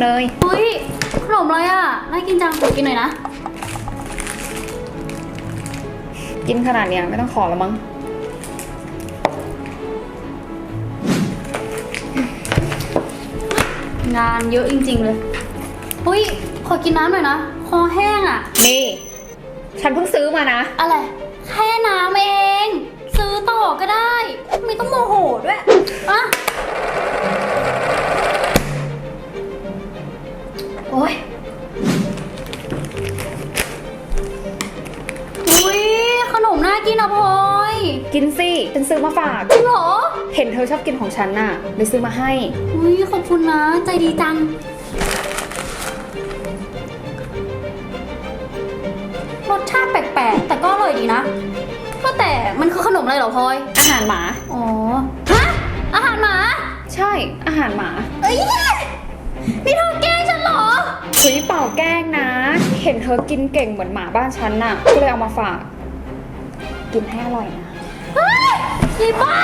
เนยเฮ้ยขนมอะไรอะน่ากินจังขอกินหน่อยนะ กินขนาดเนี้ยไม่ต้องขอแล้วมั้งงานเยอะจริง ๆ เลยเฮ้ยขอกินน้ำหน่อยนะ คอแห้งอะ นี่ ฉันเพิ่งซื้อมานะ อะไร แค่น้ำเอง โอ้ยอุ้ยขนมน่ากินอะพลอยกินสิฉันซื้อมาฝาก จริงเหรอ เห็นเธอชอบกินของฉันน่ะเลยซื้อมาให้ อุ้ยขอบคุณนะ ใจดีจัง รสชาติแปลกๆ แต่ก็อร่อยดีนะว่าแต่มันคือขนมอะไรเหรอพลอย อาหารหมา อ๋อ ฮะ อาหารหมา ใช่อาหารหมา เอ้ยาแกล้งนะ เห็นเธอกินเก่งเหมือนหมาบ้านฉันน่ะ ก็เลยเอามาฝาก กินให้อร่อยนะ เฮ้ยยี่บ้า